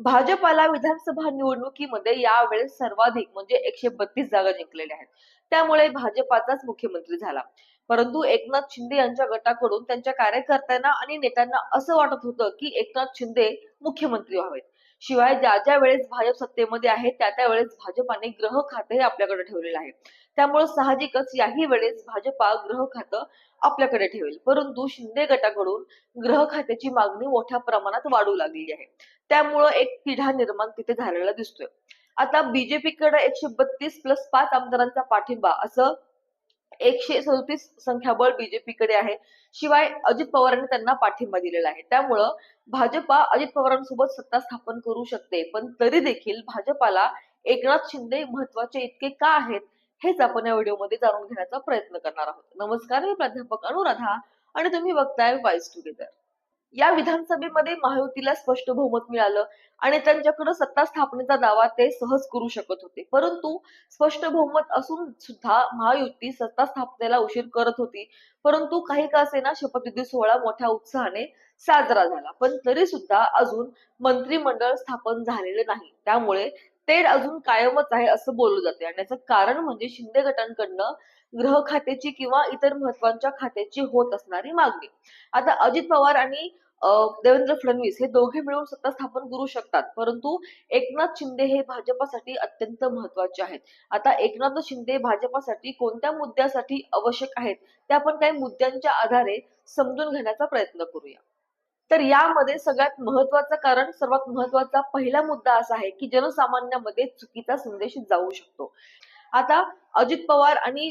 भाजपाला विधानसभा निवडणुकीमध्ये यावेळेस सर्वाधिक म्हणजे एकशे बत्तीस जागा जिंकलेल्या आहेत. त्यामुळे भाजपाचाच मुख्यमंत्री झाला. परंतु एकनाथ शिंदे यांच्या गटाकडून त्यांच्या कार्यकर्त्यांना आणि नेत्यांना असं वाटत होतं की एकनाथ शिंदे मुख्यमंत्री व्हावेत. शिवाय ज्या ज्या वेळेस भाजप सत्तेमध्ये आहे त्या त्या वेळेस भाजपाने ग्रह खाते आपल्याकडे ठेवलेलं आहे. त्यामुळे साहजिकच याही वेळेस भाजपा ग्रह खातं आपल्याकडे ठेवेल. परंतु शिंदे गटाकडून ग्रह खात्याची मागणी मोठ्या प्रमाणात वाढू लागलेली आहे. त्यामुळं एक तिढा निर्माण तिथे झालेला दिसतोय. आता बीजेपीकडे एकशे बत्तीस प्लस पाच आमदारांचा पाठिंबा असं एकशे सदतीस संख्याबळ बीजेपीकडे आहे. शिवाय अजित पवारांनी त्यांना पाठिंबा दिलेला आहे. त्यामुळं भाजपा अजित पवारांसोबत सत्ता स्थापन करू शकते. पण तरी देखील भाजपाला एकनाथ शिंदे महत्त्वाचे इतके का आहेत हेच आपण या व्हिडिओमध्ये जाणून घेण्याचा प्रयत्न करणार आहोत. नमस्कार मी प्राध्यापक अनुराधा आणि तुम्ही बघताय वाईस टुगेदर या विधानसभेमध्ये महायुतीला स्पष्ट बहुमत मिळालं आणि त्यांच्याकडे सत्ता स्थापनेचा दावा ते सहज करू शकत होते. परंतु स्पष्ट बहुमत असून सुद्धा महायुती सत्ता स्थापनेला उशीर करत होती. परंतु काही का असेना शपथविधी सोहळा मोठ्या उत्साहाने साजरा झाला. पण तरी सुद्धा अजून मंत्रिमंडळ स्थापन झालेले नाही. त्यामुळे ते अजून कायमच आहे असं बोललं जाते आणि याचं कारण म्हणजे शिंदे गटांकडनं ग्रह खात्याची किंवा इतर महत्त्वाच्या खात्याची होत असणारी मागणी. आता अजित पवार आणि देवेंद्र फडणवीस हे दोघे मिळून सत्ता स्थापन करू शकतात. परंतु एकनाथ शिंदे हे भाजपासाठी अत्यंत महत्त्वाचे आहेत. आता एकनाथ शिंदे भाजपासाठी कोणत्या मुद्द्यासाठी आवश्यक आहेत ते आपण काही मुद्द्यांच्या आधारे समजून घेण्याचा प्रयत्न करूया. तर यामध्ये सगळ्यात महत्वाचं कारण सर्वात महत्त्वाचा पहिला मुद्दा असा आहे की जनसामान्यामध्ये चुकीचा संदेश जाऊ शकतो. आता अजित पवार आणि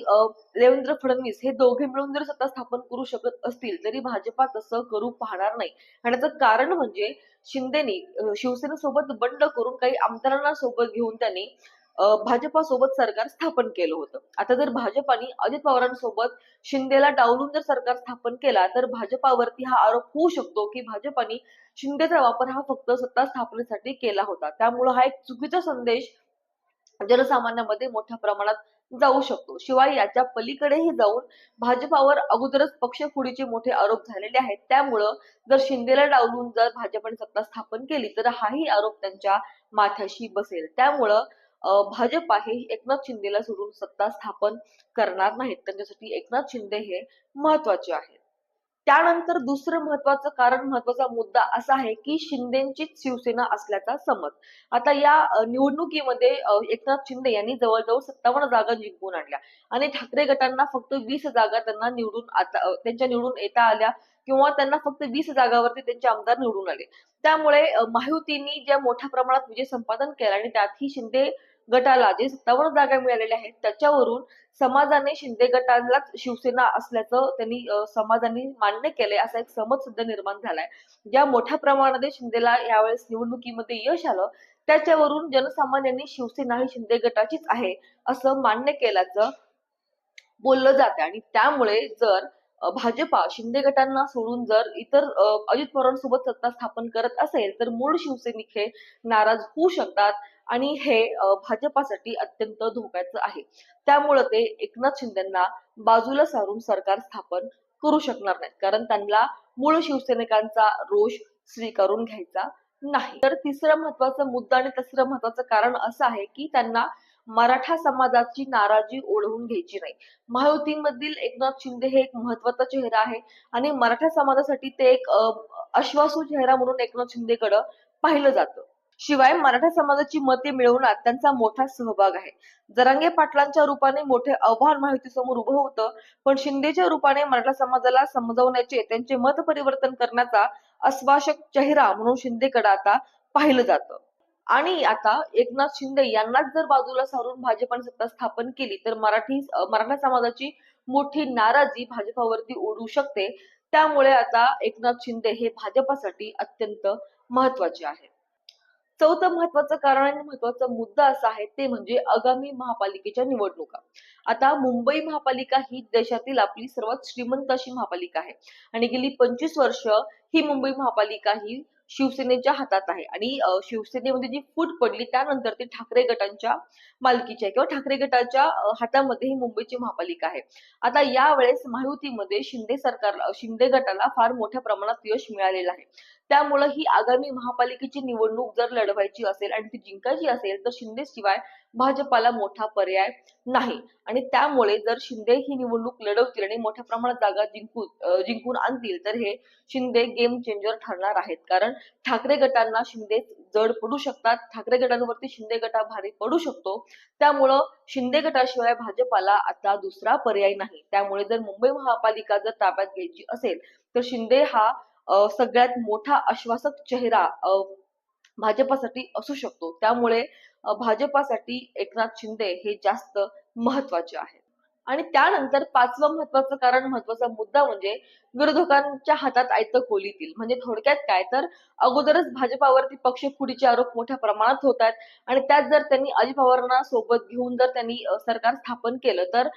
देवेंद्र फडणवीस हे दोघे मिळून जर सत्ता स्थापन करू शकत असतील तरी भाजपा तसं करू पाहणार नाही. आणि याचं कारण म्हणजे शिंदेनी शिवसेनेसोबत बंड करून काही आमदारांना सोबत घेऊन त्यांनी भाजपासोबत सरकार स्थापन केलं होतं. आता जर भाजपाने अजित पवारांसोबत शिंदेला डावलून जर सरकार स्थापन केला तर भाजपावरती हा आरोप होऊ शकतो की भाजपाने शिंदेचा वापर हा फक्त सत्ता स्थापनेसाठी केला होता. त्यामुळे हा एक चुकीचा संदेश जनसामान्यांमध्ये मोठ्या प्रमाणात जाऊ शकतो. शिवाय याच्या पलीकडेही जाऊन भाजपावर अगोदरच पक्षफोडीचे मोठे आरोप झालेले आहेत. त्यामुळं जर शिंदेला डावलून जर भाजपाने सत्ता स्थापन केली तर हाही आरोप त्यांच्या माथ्याशी बसेल. त्यामुळं भाजप आहे एकनाथ शिंदेला सोडून सत्ता स्थापन करणार नाहीत. त्यांच्यासाठी एकनाथ शिंदे हे महत्त्वाचे आहेत. त्यानंतर दुसरं महत्वाचं कारण महत्त्वाचा मुद्दा असा आहे की शिंदेचीच शिवसेना असल्याचा समज. आता या निवडणुकीमध्ये एकनाथ शिंदे यांनी जवळजवळ सत्तावन्न जागा जिंकून आणल्या. आणि ठाकरे गटांना फक्त वीस जागा त्यांना निवडून आता त्यांच्या निवडून येता आल्या किंवा त्यांना फक्त वीस जागावरती त्यांचे आमदार निवडून आले. त्यामुळे अ, महायुतींनी ज्या मोठ्या प्रमाणात विजय संपादन केला आणि त्यातही शिंदे गटाला जे सत्तावन्न जागा मिळालेल्या आहेत त्याच्यावरून समाजाने शिंदे गटालाच शिवसेना असल्याचं त्यांनी समाजाने मान्य केलंय असा एक समज सुद्धा निर्माण झालाय. ज्या मोठ्या प्रमाणात शिंदेला यावेळेस निवडणुकीमध्ये यश आलं त्याच्यावरून जनसामान्यांनी शिवसेना ही शिंदे गटाचीच आहे असं मान्य केल्याचं बोललं जाते आणि त्यामुळे जर भाजपा शिंदे गटांना सोडून जर इतर अजित पवारांसोबत सत्ता स्थापन करत असेल तर मूळ शिवसैनिक हे नाराज होऊ शकतात. आणि हे भाजपासाठी अत्यंत धोक्याचं आहे. त्यामुळे ते एकनाथ शिंदेना बाजूला सारून सरकार स्थापन करू शकणार नाहीत. कारण त्यांना मूळ शिवसैनिकांचा रोष स्वीकारून घ्यायचा नाही. तर तिसरा महत्त्वाचा मुद्दा आणि तिसरं महत्वाचं कारण असं आहे की त्यांना मराठा समाजाची नाराजी ओढवून घ्यायची नाही. महायुतीमधील एकनाथ शिंदे हे एक महत्त्वाचा चेहरा आहे आणि मराठा समाजासाठी ते एक अश्वासू चेहरा म्हणून एकनाथ शिंदेकडं पाहिलं जातं. शिवाय मराठा समाजाची मते मिळवण्यात त्यांचा मोठा सहभाग आहे. जरांगे पाटलांच्या रूपाने मोठे आव्हान महायुतीसमोर उभं होतं पण शिंदेच्या रूपाने मराठा समाजाला समजावण्याचे त्यांचे मत परिवर्तन करण्याचा अस्वाशक चेहरा म्हणून शिंदेकडे आता पाहिलं जातं. आणि आता एकनाथ शिंदे यांनाच जर बाजूला सारून भाजपाने सत्ता स्थापन केली तर मराठी मराठा समाजाची मोठी नाराजी भाजपावरती ओढू शकते. त्यामुळे आता एकनाथ शिंदे हे भाजपासाठी अत्यंत महत्त्वाचे आहेत. चौथं महत्वाचं कारण आणि महत्त्वाचा मुद्दा असा आहे ते म्हणजे आगामी महापालिकेच्या निवडणुका. आता मुंबई महापालिका ही देशातील आपली सर्वात श्रीमंत अशी महापालिका आहे. आणि गेली पंचवीस वर्ष ही मुंबई महापालिका ही शिवसेनेच्या हातात आहे. आणि शिवसेनेमध्ये जी फूट पडली त्यानंतर ती ठाकरे गटांच्या मालकीची आहे किंवा ठाकरे गटाच्या हातामध्ये ही मुंबईची महापालिका आहे. आता यावेळेस महायुतीमध्ये शिंदे सरकारला शिंदे गटाला फार मोठ्या प्रमाणात यश मिळालेलं आहे. त्यामुळे ही आगामी महापालिकेची निवडणूक जर लढवायची असेल आणि ती जिंकायची असेल तर शिंदे शिवाय भाजपाला मोठा पर्याय नाही. आणि त्यामुळे जर शिंदे ही निवडणूक लढवतील आणि मोठ्या प्रमाणात जागा जिंकून जिंकून आणतील तर हे शिंदे गेम चेंजर ठरणार आहेत. कारण ठाकरे गटांना शिंदे जड पडू शकतात. ठाकरे गटांवरती शिंदे गटा भारी पडू शकतो. त्यामुळं शिंदे गटाशिवाय भाजपाला आता दुसरा पर्याय नाही. त्यामुळे जर मुंबई महापालिका जर ताब्यात घ्यायची असेल तर शिंदे हा सगळ्यात मोठा आश्वासक चेहरा भाजपासाठी असू शकतो. त्यामुळे भाजपासाठी एकनाथ शिंदे हे जास्त महत्त्वाचे आहेत. आणि त्यानंतर पाचवं महत्वाचं कारण महत्त्वाचा मुद्दा म्हणजे विरोधकांच्या हातात आयतं खोलीतील. म्हणजे थोडक्यात काय तर अगोदरच भाजपावरती पक्षफुटीचे आरोप मोठ्या प्रमाणात होत आहेत. आणि त्यात जर त्यांनी अजित पवारांना सोबत घेऊन जर त्यांनी सरकार स्थापन केलं तर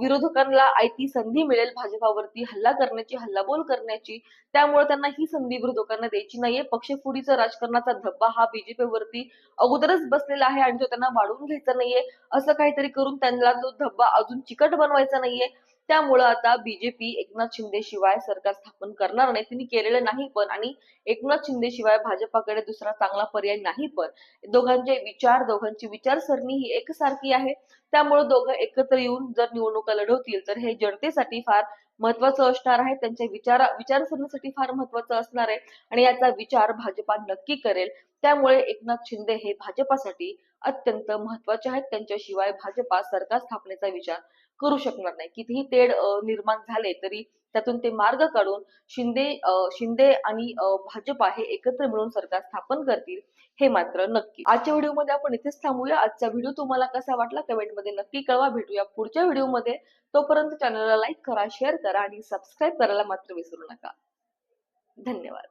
विरोधकांना आयती संधी मिळेल भाजपावरती हल्ला करण्याची हल्लाबोल करण्याची त्यामुळे त्यांना ही संधी विरोधकांना द्यायची नाहीये. पक्षफुडीचा राजकारणाचा धब्बा हा बीजेपीवरती अगोदरच बसलेला आहे आणि तो त्यांना वाढवून घ्यायचा नाहीये. असं काहीतरी करून त्यांना तो धब्बा अजून चिकट बनवायचा नाहीये. त्यामुळं आता बीजेपी एकनाथ शिंदे शिवाय सरकार स्थापन करणार नाही. त्यांनी केलेलं नाही पण आणि एकनाथ शिंदे शिवाय भाजपाकडे दुसरा चांगला पर्याय नाही पण दोघांचे विचार दोघांची विचारसरणी ही एकसारखी आहे. त्यामुळे दोघं एकत्र येऊन जर निवडणुका लढवतील तर हे जनतेसाठी फार महत्वाचं असणार आहे. त्यांच्या विचार विचारसरणीसाठी फार महत्वाचं असणार आहे. आणि याचा विचार भाजपा नक्की करेल. त्यामुळे एकनाथ शिंदे हे भाजपासाठी अत्यंत महत्त्वाचे आहेत. त्यांच्याशिवाय भाजपा सरकार स्थापनेचा विचार करू शकणार नाही. कितीही तेढ निर्माण झाले तरी त्यातून ते मार्ग काढून शिंदे शिंदे आणि भाजपा हे एकत्र मिळून सरकार स्थापन करतील हे मात्र नक्की. आजच्या व्हिडिओमध्ये आपण इथेच थांबूया. आजचा व्हिडिओ तुम्हाला कसा वाटला कमेंटमध्ये नक्की कळवा. भेटूया पुढच्या व्हिडिओमध्ये. तोपर्यंत चॅनलला लाईक करा शेअर करा आणि सबस्क्राईब करायला मात्र विसरू नका. धन्यवाद.